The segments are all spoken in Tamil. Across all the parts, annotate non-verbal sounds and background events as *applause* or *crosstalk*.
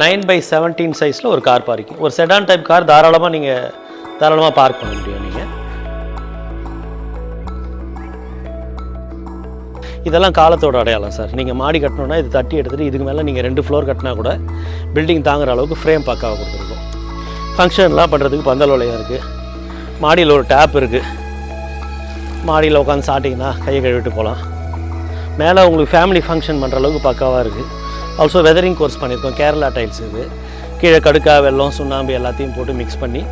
நைன் பை செவன்டீன் சைஸில் ஒரு கார் பார்க்கிங் ஒரு செடான் டைப் கார் தாராளமாக நீங்கள் தாராளமாக பார்க் பண்ண முடியும் நீங்கள் இதெல்லாம் காலத்தோட அடையாளம் சார். நீங்கள் மாடி கட்டணுன்னா இது தட்டி எடுத்துகிட்டு இதுக்கு மேலே நீங்கள் ரெண்டு ஃப்ளோர் கட்டினா கூட பில்டிங் தாங்குற அளவுக்கு ஃப்ரேம் பக்காவாக கொடுத்துருக்கோம். ஃபங்க்ஷன்லாம் பண்ணுறதுக்கு பந்தல் வலையம் இருக்குது மாடியில் ஒரு டேப் இருக்குது மாடியில் உட்காந்து சாட்டிங்கன்னா கையை கழுவிட்டு போகலாம் மேலே உங்களுக்கு ஃபேமிலி ஃபங்க்ஷன் பண்ணுற அளவுக்கு பக்காவாக இருக்குது ஆல்சோ வெதரிங் கோர்ஸ் பண்ணியிருக்கோம். கேரளா டைல்ஸ் இது. கீழே கடுக்கா வெல்லம் சுண்ணாம்பு எல்லாத்தையும் போட்டு மிக்ஸ் பண்ணி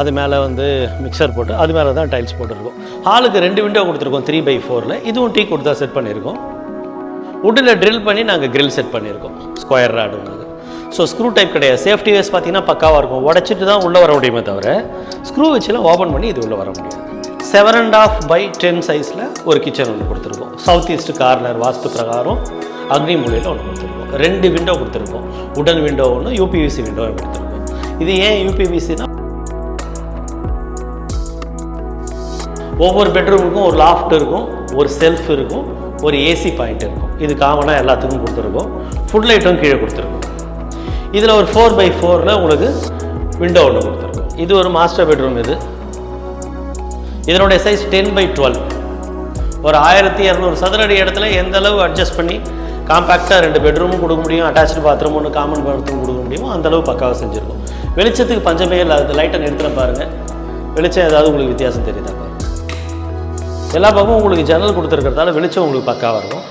அது மேலே வந்து மிக்சர் போட்டு அது மேலே தான் டைல்ஸ் போட்டிருக்கோம். ஹாலுக்கு ரெண்டு விண்டோ கொடுத்துருக்கோம் த்ரீ பை ஃபோரில் இதுவும் டீ கொடுத்தா செட் பண்ணியிருக்கோம். உட்டில் ட்ரில் பண்ணி நாங்கள் க்ரில் செட் பண்ணியிருக்கோம். Square rod so screw type கிடையாது. சேஃப்டி வேஸ் பார்த்தீங்கன்னா பக்காவாக இருக்கும். உடச்சிட்டு தான் உள்ளே வர முடியுமே தவிர ஸ்க்ரூ வச்சுலாம் ஓப்பன் பண்ணி இது உள்ளே வர முடியாது. Seven and half by ten சைஸில் ஒரு கிச்சன் ஒன்று கொடுத்துருக்கோம். சவுத் ஈஸ்ட் கார்னர் வாஸ்து பிரகாரம். அக்னி மூலையில் ஒன்று கொடுத்துருக்கோம். ரெண்டு விண்டோ கொடுத்துருக்கோம். உடன் விண்டோ ஒன்று யூபிவிசி விண்டோ கொடுத்துருக்கோம் இது ஏன் யூபிவிசினா ஒவ்வொரு பெட்ரூமுக்கும் ஒரு லாஃப்ட் இருக்கும் ஒரு செல்ஃப் இருக்கும் ஒரு ஏசி பாயிண்ட் இருக்கும். இது காமனாக எல்லாத்துக்கும் கொடுத்துருக்கோம். ஃபுட் லைட்டும் கீழே கொடுத்துருக்கோம். இதில் ஒரு ஃபோர் பை ஃபோரில் உங்களுக்கு விண்டோ ஒன்று கொடுத்துருக்கோம். இது ஒரு மாஸ்டர் பெட்ரூம் இது. இதனுடைய சைஸ் டென் பை டுவெல் ஒரு ஆயிரத்தி இரநூறு சதுர அடி இடத்துல எந்த அளவு அட்ஜஸ்ட் பண்ணி காம்பேக்டாக ரெண்டு பெட்ரூமும் கொடுக்க முடியும் அட்டாச்சு பாத்ரூம் ஒன்று காமன் பாத்ரூம் கொடுக்க முடியுமோ அந்தளவு பக்காவாக செஞ்சுருக்கோம். வெளிச்சத்துக்கு பஞ்சமே இல்லாத லைட்டை நிறுத்தின பாருங்கள் வெளிச்சம் ஏதாவது உங்களுக்கு வித்தியாசம் தெரியுதா? பாருங்கள் எல்லா பக்கமும் உங்களுக்கு ஜன்னல் கொடுத்துருக்கிறதால வெளிச்சம் உங்களுக்கு பக்காவாக இருக்கும்.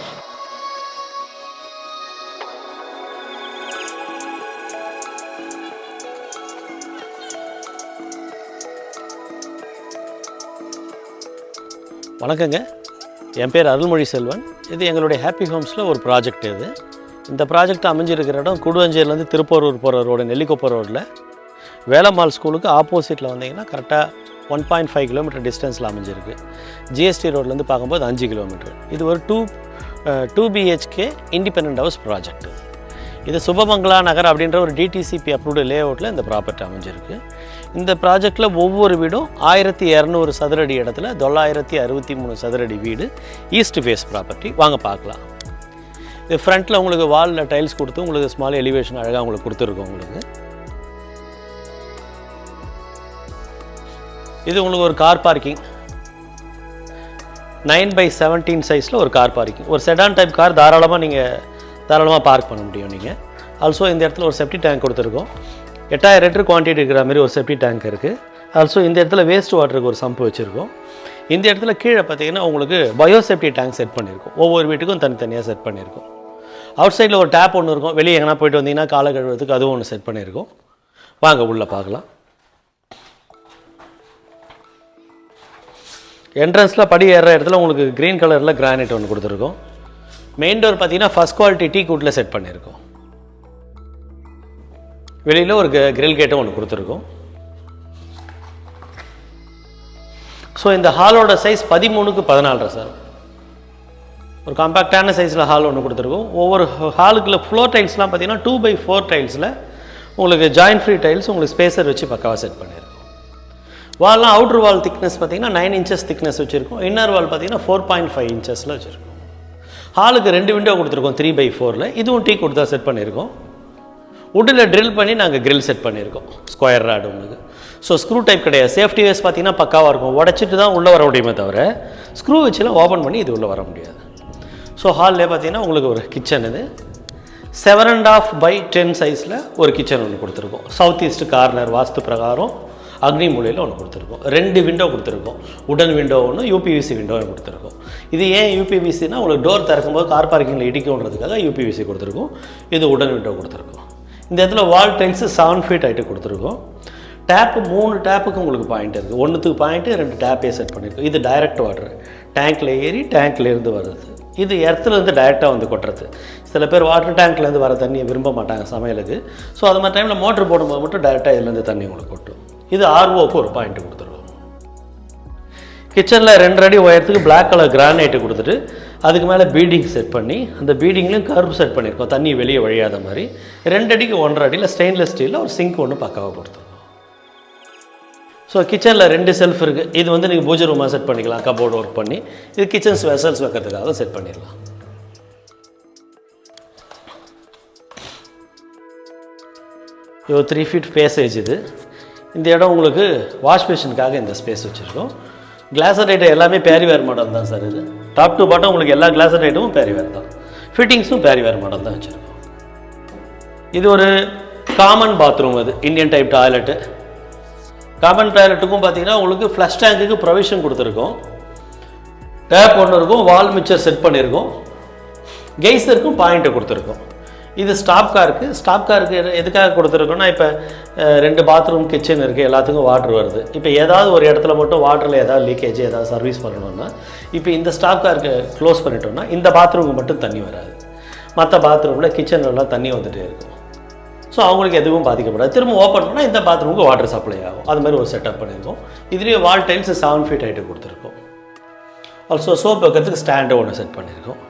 வணக்கங்க. என் பேர் அருள்மொழி செல்வன். இது எங்களுடைய ஹாப்பி ஹோம்ஸில் ஒரு ப்ராஜெக்ட் இது. இந்த ப்ராஜெக்ட் அமைஞ்சிருக்கிற இடம் குடுவஞ்சேரிலேருந்து திருப்பரூர் போகிற ரோடு நெல்லிக்குப்பம் ரோட்டில் வேலம்மாள் ஸ்கூலுக்கு ஆப்போசிட்டில் வந்தீங்கன்னா கரெக்டாக ஒன் பாயிண்ட் ஃபைவ் கிலோமீட்டர் டிஸ்டன்ஸில் அமைஞ்சிருக்கு. ஜிஎஸ்டி ரோட்லேருந்து பார்க்கும்போது அஞ்சு கிலோமீட்டர் இது ஒரு two two B H K independent house project இது சுபமங்களா நகர் அப்படின்ற ஒரு டிடிசிபி அப்ரூவ்டு லே அவுட்டில் இந்த ப்ராப்பர்ட்டி அமைஞ்சிருக்கு. இந்த ப்ராஜெக்டில் ஒவ்வொரு வீடும் ஆயிரத்தி இரநூறு சதுரடி இடத்துல தொள்ளாயிரத்தி அறுபத்தி மூணு சதுரடி வீடு ஈஸ்ட் ஃபேஸ் ப்ராப்பர்ட்டி வாங்க பார்க்கலாம். இது ஃப்ரண்ட்டில் உங்களுக்கு வாலில் டைல்ஸ் கொடுத்து உங்களுக்கு ஸ்மால் எலிவேஷன் அழகாக உங்களுக்கு கொடுத்துருக்கோம் உங்களுக்கு. இது உங்களுக்கு ஒரு car parking nine by seventeen சைஸில் ஒரு கார் பார்க்கிங் ஒரு செடான் டைப் கார் தாராளமாக நீங்கள் தாராளமாக பார்க் பண்ண முடியும் நீங்கள் ஆல்சோ இந்த இடத்துல ஒரு செப்டி டேங்க் கொடுத்துருக்கோம். எட்டாயிரம் லிட்டர் குவான்டிட்டி இருக்கிற மாதிரி ஒரு செப்டி டேங்க் இருக்குது ஆல்சோ இந்த இடத்துல வேஸ்ட் வாட்டருக்கு ஒரு சம்பு வச்சுருக்கோம். இந்த இடத்துல கீழே பார்த்தீங்கன்னா உங்களுக்கு பயோசெப்டி டேங்க் செட் பண்ணியிருக்கோம் ஒவ்வொரு வீட்டுக்கும் தனித்தனியாக செட் பண்ணியிருக்கோம் அவுட் சைடில் ஒரு டேப் ஒன்று இருக்கும். வெளியே எங்கன்னா போயிட்டு வந்தீங்கன்னா காலை கழுவுறதுக்கு அதுவும் ஒன்று செட் பண்ணியிருக்கோம் வாங்க உள்ளே பார்க்கலாம். என்ட்ரன்ஸில் படி ஏறுற இடத்துல உங்களுக்கு க்ரீன் கலரில் கிரானைட் ஒன்று கொடுத்துருக்கோம். மெயின் டோர் பார்த்தீங்கன்னா ஃபஸ்ட் குவாலிட்டி டீ கூட்டில் செட் பண்ணியிருக்கோம் வெளியில் ஒரு கிரில் கேட்டும் ஒன்று கொடுத்துருக்கோம். ஸோ இந்த ஹாலோட சைஸ் பதிமூணுக்கு பதினாலரை சார் ஒரு காம்பேக்டான சைஸில் ஹால் ஒன்று கொடுத்துருக்கோம். ஒவ்வொரு ஹாலுக்குள்ள ஃப்ளோர் டைல்ஸ்லாம் பார்த்தீங்கன்னா டூ பை ஃபோர் டைல்ஸில் உங்களுக்கு ஜாயின் ஃப்ரீ டைல்ஸ் உங்களுக்கு ஸ்பேசர் வச்சு பக்காவாக செட் பண்ணியிருக்கோம் வால்லாம் அவுட்ரு வால் திக்னஸ் பார்த்தீங்கன்னா நைன் இன்ச்சஸ் திக்னஸ் வச்சுருக்கோம். இன்னர் வால் பார்த்தீங்கன்னா ஃபோர் பாயிண்ட் ஃபைவ் இன்ச்சஸில் வச்சுருக்கோம். ஹாலுக்கு ரெண்டு விண்டோ கொடுத்துருக்கோம் த்ரீ பை ஃபோரில் இதுவும் டீ கொடுத்தா செட் பண்ணியிருக்கோம் உட்டில் ட்ரில் பண்ணி நாங்கள் கிரில் செட் பண்ணியிருக்கோம். ஸ்கொயர் ராடு உங்களுக்கு ஸோ ஸ்க்ரூ டைப் கிடையாது. சேஃப்டி வேஸ் பார்த்தீங்கன்னா பக்காவாக இருக்கும். உடச்சிட்டு தான் உள்ளே வர முடியுமே தவிர ஸ்க்ரூ வச்சுலாம் ஓப்பன் பண்ணி இது உள்ளே வர முடியாது. ஸோ ஹாலில் பார்த்தீங்கன்னா உங்களுக்கு ஒரு கிச்சன் இது. Seven and half by ten சைஸில் ஒரு கிச்சன் ஒன்று கொடுத்துருக்கோம். சவுத் ஈஸ்ட் கார்னர் வாஸ்து பிரகாரம் அக்னி மூலையில் ஒன்று கொடுத்துருக்கோம். ரெண்டு விண்டோ கொடுத்துருக்கோம். உடன் விண்டோ ஒன்று யூபிவிசி விண்டோ கொடுத்துருக்கோம். இது ஏன் யூபிவிசினா உங்களுக்கு டோர் திறக்கும்போது கார் பார்க்கிங்கில் இடிக்கும்ன்றதுக்காக யூபிவிசி கொடுத்துருக்கோம். இது உடன் விண்டோ கொடுத்துருக்கோம். இந்த இடத்துல wall tiles seven feet height கொடுத்துருக்கோம். டேப்பு மூணு டேப்புக்கு உங்களுக்கு பாயிண்ட் இருக்குது ஒன்றுத்துக்கு பாயிண்ட்டு ரெண்டு டேப்பே செட் பண்ணியிருக்கோம் இது டைரக்ட் வாட்ரு டேங்க்கில் ஏறி டேங்க்லேருந்து வருது இது எர்த்துலேருந்து டைரெக்டாக வந்து கொட்டுறது. சில பேர் வாட்டர் டேங்க்லேருந்து வர தண்ணியை விரும்ப மாட்டாங்க சமையலுக்கு. ஸோ அது மாதிரி டைமில் மோட்ரு போடும்போது மட்டும் டைரெக்டாக இதுலேருந்து தண்ணி உங்களுக்கு கொட்டும். இது ஆர்ஓக்கு ஒரு பாயிண்ட் கொடுத்துருவோம் கிச்சனில் ரெண்டு அடி உயரத்துக்கு பிளாக் கலர் கிரானைட்டு கொடுத்துட்டு அதுக்கு மேலே பீடிங் செட் பண்ணி அந்த பீடிங்லையும் கர்வ் செட் பண்ணியிருக்கோம். தண்ணி வெளியே வழியாத மாதிரி. ரெண்டு அடிக்கு ஒன்றரை அடியில் ஸ்டெயின்லெஸ் ஸ்டீலில் ஒரு சிங்க் ஒன்று பக்காவாக கொடுத்துருக்கோம் ஸோ கிச்சனில் ரெண்டு செல்ஃப் இருக்குது இது வந்து நீங்கள் பூஜை ரூமாக செட் பண்ணிக்கலாம். கபோர்டு ஒர்க் பண்ணி. இது கிச்சன்ஸ் வெசல்ஸ் வைக்கிறதுக்காக செட் பண்ணிடலாம். இது த்ரீ ஃபீட் பேசேஜ் இது. இந்த இடம் உங்களுக்கு வாஷ் பேஷனுக்காக இந்த ஸ்பேஸ் வச்சுருக்கோம். கிளாஸ் ஐட்டம் எல்லாமே பேரிவேர் மாடல் தான் சார் இது. டாப் டு பாட்டம் உங்களுக்கு எல்லா கிளாஸ் ஐட்டமும் பேரிவேர் தான். ஃபிட்டிங்ஸும் பேரிவேர் மாடல் தான் வச்சுருக்கோம். இது ஒரு காமன் பாத்ரூம் அது இந்தியன் டைப் டாய்லெட்டு காமன் டாய்லெட்டுக்கும் பார்த்தீங்கன்னா உங்களுக்கு ஃப்ளஷ் டேங்க்குக்கு ப்ரொவிஷன் கொடுத்துருக்கோம். டேப் ஒன்று இருக்கும் வால் மிக்சர் செட் பண்ணியிருக்கோம் கெய்ஸருக்கும் பாயிண்ட்டை கொடுத்துருக்கோம். இது ஸ்டாப் காருக்கு ஸ்டாப் காருக்கு எதுக்காக கொடுத்துருக்கோன்னா இப்போ ரெண்டு பாத்ரூம் கிச்சன் இருக்குது எல்லாத்துக்கும் வாட்ரு வருது. இப்போ ஏதாவது ஒரு இடத்துல மட்டும் வாட்டரில் ஏதாவது லீக்கேஜ் ஏதாவது சர்வீஸ் பண்ணணும்னா இப்போ இந்த ஸ்டாப் காருக்கு க்ளோஸ் பண்ணிட்டோம்னா இந்த பாத்ரூமுக்கு மட்டும் தண்ணி வராது. மற்ற பாத்ரூமில் கிச்சன்லலாம் தண்ணி வந்துகிட்டே இருக்கும். ஸோ அவங்களுக்கு எதுவும் பாதிக்கப்படாது. திரும்ப ஓப்பன் பண்ணால் இந்த பாத்ரூமுக்கு வாட்டர் சப்ளை ஆகும். அது மாதிரி ஒரு செட்டப் பண்ணியிருக்கோம். இதுலேயே wall tiles seven feet height கொடுத்துருக்கோம். ஆல்சோ சோப் வைக்கிறதுக்கு ஸ்டாண்டு ஒன்று செட் பண்ணியிருக்கோம்.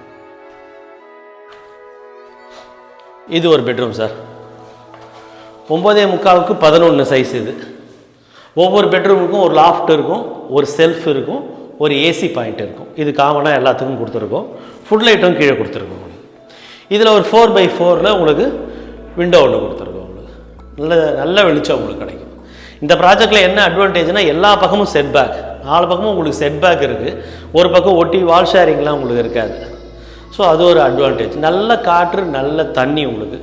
இது ஒரு பெட்ரூம் சார் ஒம்பதே முக்காவுக்கு பதினொன்று சைஸ் இது. ஒவ்வொரு பெட்ரூமுக்கும் ஒரு லாஃப்ட் இருக்கும் ஒரு செல்ஃப் இருக்கும். ஒரு ஏசி பாயிண்ட் இருக்கும். இது காமனாக எல்லாத்துக்கும் கொடுத்துருக்கோம். ஃபுட் லைட்டும் கீழே கொடுத்துருக்கோம் இதில் ஒரு ஃபோர் பை ஃபோரில் உங்களுக்கு விண்டோ ஒன்று கொடுத்துருக்கோம் உங்களுக்கு. நல்ல நல்ல வெளிச்சம் உங்களுக்கு கிடைக்கும். இந்த ப்ராஜெக்டில் என்ன அட்வான்டேஜ்னா எல்லா பக்கமும் செட் பேக் நாலு பக்கமும் உங்களுக்கு செட் பேக் இருக்குது ஒரு பக்கம் ஒட்டி வால் ஷேரிங்லாம் உங்களுக்கு இருக்காது. ஸோ அது ஒரு அட்வான்டேஜ் நல்ல காற்று நல்ல தண்ணி உங்களுக்கு.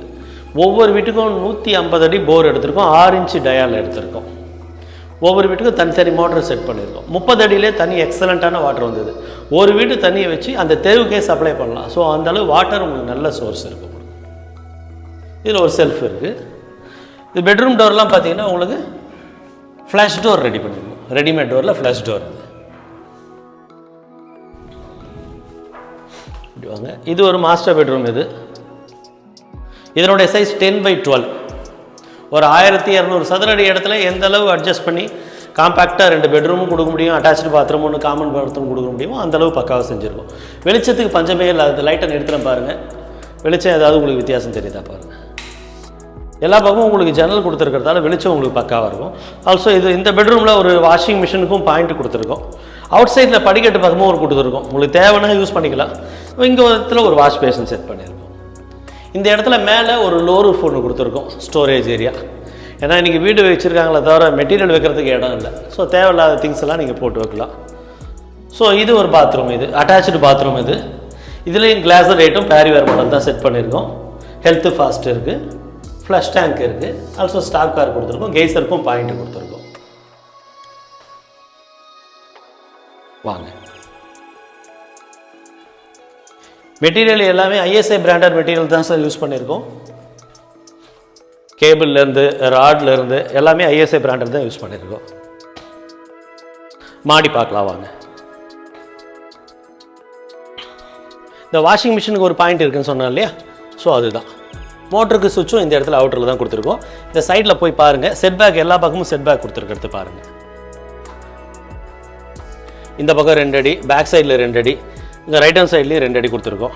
ஒவ்வொரு வீட்டுக்கும் நூற்றி ஐம்பது அடி போர் எடுத்திருக்கோம். ஆறு இன்ச்சு டயால் எடுத்திருக்கோம். ஒவ்வொரு வீட்டுக்கும் தனித்தனி மோட்டர் செட் பண்ணியிருக்கோம். முப்பது அடியிலே தண்ணி எக்ஸலண்ட்டான வாட்டர் வந்தது. ஒரு வீட்டு தண்ணியை வச்சு அந்த தெருவுக்கே சப்ளை பண்ணலாம். ஸோ அந்தளவு வாட்டர் உங்களுக்கு நல்ல சோர்ஸ் இருக்கும் இதில் ஒரு செல்ஃப் இருக்குது இது பெட்ரூம் டோர்லாம் பார்த்தீங்கன்னா உங்களுக்கு ஃப்ளாஷ் டோர் ரெடி பண்ணிருக்கோம். ரெடிமேட் டோரில் ஃப்ளாஷ் டோர் இது வாங்க. இது ஒரு மாஸ்டர் பெட்ரூம் இது. இதனுடைய சைஸ் டென் பை டுவெல் ஒரு ஆயிரத்தி இரநூறு சதுர அடி இடத்துல எந்த அளவு அட்ஜஸ்ட் பண்ணி காம்பேக்டாக ரெண்டு பெட்ரூமும் கொடுக்க முடியும் அட்டாச்சு பாத்ரூம் ஒன்று காமன் பாத்ரூம் கொடுக்க முடியுமோ அந்தளவு பக்காவாக செஞ்சுருக்கோம். வெளிச்சத்துக்கு பஞ்சமே இல்லாத லைட்டை நிறுத்துறேன் பாருங்கள் வெளிச்சம் ஏதாவது உங்களுக்கு வித்தியாசம் தெரியுதா பாருங்கள் எல்லா பக்கமும் உங்களுக்கு ஜன்னல் கொடுத்துருக்கிறதால வெளிச்சம் உங்களுக்கு பக்காவாக இருக்கும். ஆல்சோ இது இந்த பெட்ரூமில் ஒரு வாஷிங் மிஷினுக்கும் பாயிண்ட் கொடுத்துருக்கோம். அவுட் சைடில் படிக்கட்டு பக்கமும் ஒரு கொடுத்துருக்கோம் உங்களுக்கு தேவைன்னா யூஸ் பண்ணிக்கலாம். இங்கே ஒரு இடத்துல ஒரு வாஷ் பேஷன் செட் பண்ணியிருக்கோம் இந்த இடத்துல மேலே ஒரு லோ ரூஃப் ஒன்று கொடுத்துருக்கோம் ஸ்டோரேஜ் ஏரியா ஏன்னா இன்றைக்கி வீடு வச்சுருக்காங்களே தவிர மெட்டீரியல் வைக்கிறதுக்கு இடம் இல்லை. ஸோ தேவையில்லாத திங்ஸ் எல்லாம் நீங்கள் போட்டு வைக்கலாம். ஸோ இது ஒரு பாத்ரூம் இது. அட்டாச்சு பாத்ரூம் இது. இதுலேயும் கிளாஸ் ரேட்டும் பேரிவேர் மாடல் தான் செட் பண்ணியிருக்கோம். ஹெல்த்து ஃபாஸ்ட் இருக்குது ஃப்ளஷ் டேங்க் இருக்குது ஆல்சோ ஸ்டாக் கார் கொடுத்துருக்கோம். கெய்சருக்கும் பாயிண்ட் கொடுத்துருக்கோம். வாங்க. மெட்டீரியல் எல்லாமே ஐஎஸ்ஐ பிராண்டட் மெட்டீரியல் தான் சார் யூஸ் பண்ணியிருக்கோம். கேபிள்லேருந்து ராட்லேருந்து எல்லாமே ஐஎஸ்ஐ பிராண்டட் தான் யூஸ் பண்ணியிருக்கோம். மாடி பார்க்கலாம் வாங்க. இந்த வாஷிங் மிஷினுக்கு ஒரு பாயிண்ட் இருக்குன்னு சொன்னோம் இல்லையா? ஸோ அதுதான். மோட்டருக்கு சுவிட்சும் இந்த இடத்துல அவுட்டரில் தான் கொடுத்துருக்கோம். இந்த சைடில் போய் பாருங்கள் செட் பேக் எல்லா பக்கமும் செட் பேக் கொடுத்துருக்கிறது பாருங்கள் இந்த பக்கம் ரெண்டு அடி பேக் சைடில் ரெண்டு அடி. இந்த ரைட் ஹேண்ட் சைட்லேயும் ரெண்டு அடி கொடுத்துருக்கோம்.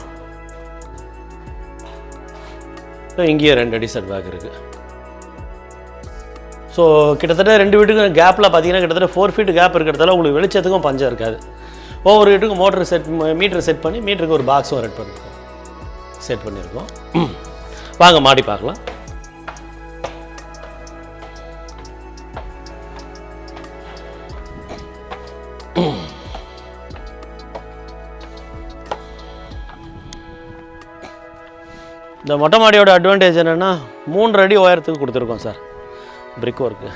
ஸோ இங்கேயும் ரெண்டு அடி செட் பேக் இருக்குது ஸோ கிட்டத்தட்ட ரெண்டு வீட்டுக்கும் கேப்பில் பார்த்தீங்கன்னா கிட்டத்தட்ட ஃபோர் ஃபீட் கேப் இருக்கிறதால உங்களுக்கு வெளிச்சத்துக்கும் பஞ்சம் இருக்காது. ஒவ்வொரு வீட்டுக்கும் மோட்டர் செட் மீட்டர் செட் பண்ணி மீட்டருக்கு ஒரு பாக்ஸும் ரெட் பண்ணியிருக்கோம் செட் பண்ணியிருக்கோம் *clears throat* வாங்க மாடி பார்க்கலாம். இந்த மொட்டை மாடியோட அட்வான்டேஜ் என்னென்னா மூன்று அடி உயரத்துக்கு கொடுத்துருக்கோம் சார் பிரிக் ஒர்க்கு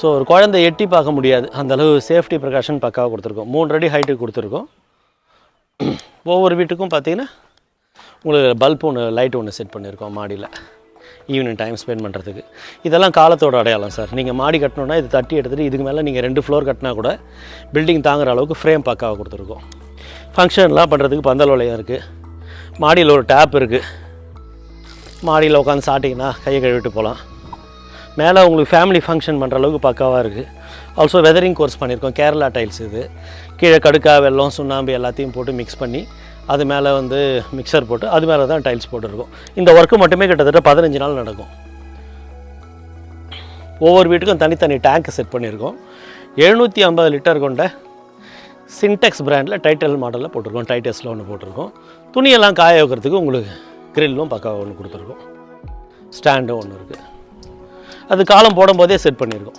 ஸோ ஒரு குழந்தை எட்டி பார்க்க முடியாது. அந்தளவு சேஃப்டி ப்ரிகாஷன் பக்காவாக கொடுத்துருக்கோம். மூன்று அடி ஹைட்டுக்கு கொடுத்துருக்கோம். *clears throat* ஒவ்வொரு வீட்டுக்கும் பார்த்தீங்கன்னா உங்களுக்கு பல்ப் ஒன்று லைட் ஒன்று செட் பண்ணியிருக்கோம் மாடியில். ஈவினிங் டைம் ஸ்பெண்ட் பண்ணுறதுக்கு இதெல்லாம் காலத்தோட அடையாளம் சார் நீங்கள் மாடி கட்டணுன்னா இது தட்டி எடுத்துகிட்டு இதுக்கு மேலே நீங்கள் ரெண்டு ஃப்ளோர் கட்டினா கூட பில்டிங் தாங்குற அளவுக்கு ஃப்ரேம் பக்காவாக கொடுத்துருக்கோம். ஃபங்க்ஷன்லாம் பண்ணுறதுக்கு பந்தல் வளையம் இருக்குது மாடியில் ஒரு டேப் இருக்குது மாடியில் உட்காந்து சாப்பிட்டிங்கன்னா கையை கழுவிட்டு போகலாம். மேலே உங்களுக்கு ஃபேமிலி ஃபங்க்ஷன் பண்ணுற அளவுக்கு பக்காவாக இருக்குது ஆல்சோ வெதரிங் கோர்ஸ் பண்ணியிருக்கோம். கேரளா டைல்ஸ் இது. கீழே கடுக்கா வெல்லம் சுண்ணாம்பு எல்லாத்தையும் போட்டு மிக்ஸ் பண்ணி அது மேலே வந்து மிக்சர் போட்டு அது மேலே தான் டைல்ஸ் போட்டிருக்கோம். இந்த ஒர்க்கு மட்டுமே கிட்டத்தட்ட பதினஞ்சு நாள் நடக்கும். ஒவ்வொரு வீட்டுக்கும் தனித்தனி டேங்க் செட் பண்ணியிருக்கோம். எழுநூற்றி ஐம்பது லிட்டர் கொண்ட சின்டெக்ஸ் பிராண்டில் டைட்டல் மாடலில் போட்டிருக்கோம். டைட்டஸில் ஒன்று போட்டிருக்கோம். துணியெல்லாம் காய வைக்கிறதுக்கு உங்களுக்கு கிரில்லும் பக்காவாக ஒன்று கொடுத்துருக்கோம். ஸ்டாண்டும் ஒன்று இருக்குது அது காலம் போடும்போதே செட் பண்ணியிருக்கோம்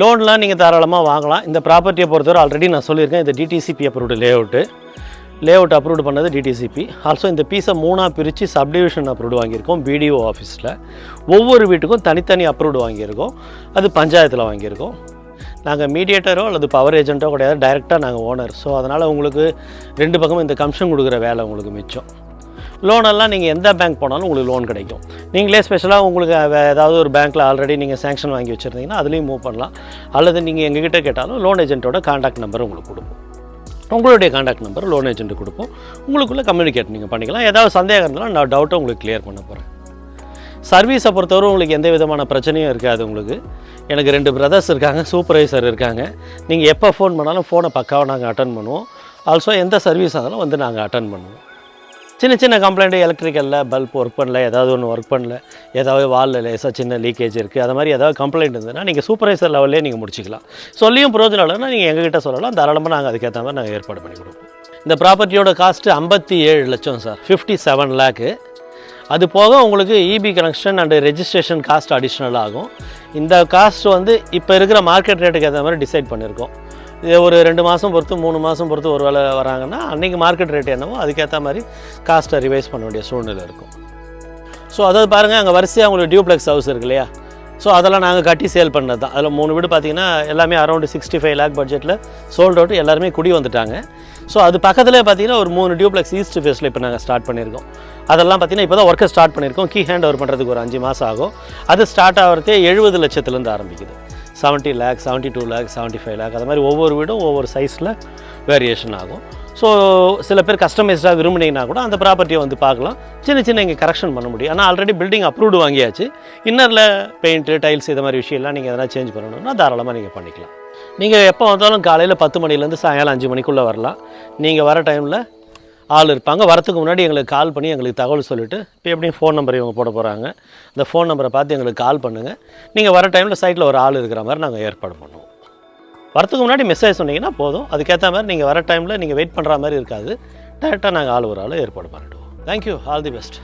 லோன்லாம் நீங்கள் தாராளமாக வாங்கலாம். இந்த ப்ராப்பர்ட்டியை பொறுத்தவரை ஆல்ரெடி நான் சொல்லியிருக்கேன். இந்த DTCP approved layout layout approved பண்ணது டிடிசிபி ஆல்சோ இந்த பீஸை மூணாக பிரித்து சப்டிவிஷன் அப்ரூவ்டு வாங்கியிருக்கோம். பிடிஓ ஆஃபீஸில் ஒவ்வொரு வீட்டுக்கும் தனித்தனி அப்ரூவ்டு வாங்கியிருக்கோம். அது பஞ்சாயத்தில் வாங்கியிருக்கோம். நாங்கள் மீடியேட்டரோ அல்லது பவர் ஏஜென்ட்டோ கிடையாது. டைரெக்டாக நாங்கள் ஓனர் ஸோ அதனால் உங்களுக்கு ரெண்டு பக்கமும் இந்த கமிஷன் கொடுக்குற வேலை உங்களுக்கு மிச்சம். லோனெல்லாம் நீங்கள் எந்த பேங்க் போனாலும் உங்களுக்கு லோன் கிடைக்கும். நீங்களே ஸ்பெஷலாக உங்களுக்கு ஏதாவது ஒரு பேங்க்கில் ஆல்ரெடி நீங்கள் சேங்ஷன் வாங்கி வச்சுருந்தீங்கன்னா அதுலேயும் மூவ் பண்ணலாம். அல்லது நீங்கள் எங்ககிட்ட கேட்டாலும் லோன் ஏஜென்ட்டோட காண்டாக்ட் நம்பர் உங்களுக்கு கொடுப்போம். உங்களுடைய காண்டாக்ட் நம்பர் லோன் ஏஜென்ட் கொடுப்போம். உங்களுக்குள்ளே கம்யூனிகேட் நீங்கள் பண்ணிக்கலாம். ஏதாவது சந்தேகம் இருந்தாலும் நான் டவுட்டை உங்களுக்கு கிளியர் பண்ண போகிறேன் சர்வீஸை பொறுத்தவரை உங்களுக்கு எந்த விதமான பிரச்சனையும் இருக்காது உங்களுக்கு. எனக்கு ரெண்டு பிரதர்ஸ் இருக்காங்க சூப்பர்வைசர் இருக்காங்க. நீங்கள் எப்போ ஃபோன் பண்ணாலும் ஃபோனை பக்காவாக நாங்கள் அட்டன் பண்ணுவோம். ஆல்சோ எந்த சர்வீஸ் ஆனாலும் வந்து நாங்கள் அட்டன் பண்ணுவோம். சின்ன சின்ன கம்ப்ளைண்ட்டு எலக்ட்ரிக்கலில் பல்ப் ஒர்க் பண்ணல ஏதாவது ஒன்று ஒர்க் பண்ணல ஏதாவது வாலில் லேசாக சின்ன லீக்கேஜ் இருக்குது அது மாதிரி ஏதாவது கம்ப்ளைண்ட் இருந்ததுன்னா நீங்கள் சூப்பர்வைசர் லெவல்லே நீங்கள் முடிச்சிக்கலாம். சொல்லியும் பிரோஜனம் இல்லைன்னா நீங்கள் எங்ககிட்ட சொல்லலாம். தாராளமாக நாங்கள் அதுக்கேற்ற மாதிரி நாங்கள் ஏற்பாடு பண்ணி கொடுப்போம். இந்த ப்ராப்பர்ட்டியோட காஸ்ட்டு ஐம்பத்தி ஏழு லட்சம் சார் ஃபிஃப்டி செவன் லேக்கு அது போக உங்களுக்கு EB connection and registration cost additional ஆகும். இந்த காஸ்ட் வந்து இப்போ இருக்கிற மார்க்கெட் ரேட்டுக்கு ஏற்ற மாதிரி டிசைட் பண்ணியிருக்கோம் ஒரு ரெண்டு மாதம் பொறுத்து மூணு மாதம் பொறுத்து ஒரு வேலை வராங்கன்னா அன்றைக்கி மார்க்கெட் ரேட் என்னவோ அதுக்கேற்ற மாதிரி காஸ்ட்டை ரிவைஸ் பண்ண வேண்டிய சூழ்நிலை இருக்கும். ஸோ அதாவது பாருங்கள் அங்கே வரிசையாக உங்களுக்கு டியூப்ளெக்ஸ் ஹவுஸ் இருக்கு இல்லையா? ஸோ அதெல்லாம் நாங்கள் கட்டி சேல் பண்ணது தான். அதில் மூணு வீடு பார்த்தீங்கன்னா எல்லாமே அரௌண்ட் சிக்ஸ்டி ஃபைவ் லேக் பட்ஜெட்டில் சோல்ட் அவுட் எல்லாருமே குடி வந்துட்டாங்க. ஸோ அது பக்கத்துலேயே பார்த்தீங்கன்னா ஒரு மூணு டியூப்ளெக்ஸ் ஈஸ்ட் ஃபேஸில் இப்போ நாங்கள் ஸ்டார்ட் பண்ணியிருக்கோம். அதெல்லாம் பார்த்தீங்கன்னா இப்போ தான் ஒர்க்கை ஸ்டார்ட் பண்ணியிருக்கோம். கீ ஹேண்ட் ஓவர் பண்ணுறதுக்கு ஒரு அஞ்சு மாதம் ஆகும். அது ஸ்டார்ட் ஆகிறதே எழுபது லட்சத்துலேருந்து ஆரம்பிக்குது. Seventy lakh seventy two lakh seventy five lakh அது மாதிரி ஒவ்வொரு வீடும் ஒவ்வொரு சைஸில் வேரியேஷன் ஆகும். ஸோ சில பேர் கஸ்டமைஸ்டாக விரும்புனீங்கன்னா கூட அந்த ப்ராப்பர்ட்டியை வந்து பார்க்கலாம். சின்ன சின்ன இங்கே கரெக்ஷன் பண்ண முடியும். ஆனால் ஆல்ரெடி பில்டிங் அப்ரூவ்டு வாங்கியாச்சு. இன்னரில் பெயிண்ட்டு டைல்ஸ் இது மாதிரி விஷயம்லாம் நீங்கள் எதனா சேஞ்ச் பண்ணணும்னா தாராளமாக நீங்கள் பண்ணிக்கலாம். நீங்கள் எப்போ வந்தாலும் காலையில் பத்து மணிலேருந்து சாயங்காலம் அஞ்சு மணிக்குள்ளே வரலாம். நீங்கள் வர டைமில் ஆள் இருப்பாங்க. வரத்துக்கு முன்னாடி எங்களுக்கு கால் பண்ணி எங்களுக்கு தகவல் சொல்லிவிட்டு இப்போ எப்படியும் ஃபோன் நம்பர் இவங்க போட போகிறாங்க இந்த ஃபோன் நம்பரை பார்த்து எங்களுக்கு கால் பண்ணுங்கள் நீங்கள் வர டைமில் சைட்டில் ஒரு ஆள் இருக்கிற மாதிரி நாங்கள் ஏற்பாடு பண்ணுவோம். வரத்துக்கு முன்னாடி மெசேஜ் சொன்னீங்கன்னா போதும். அதுக்கேற்ற மாதிரி நீங்கள் வர டைமில் நீங்கள் வெயிட் பண்ணுற மாதிரி இருக்காது. டேரெக்டாக நாங்கள் ஆள் ஒரு ஆள் ஏற்பாடு பண்ணிவிடுவோம் தேங்க்யூ ஆல் தி பெஸ்ட்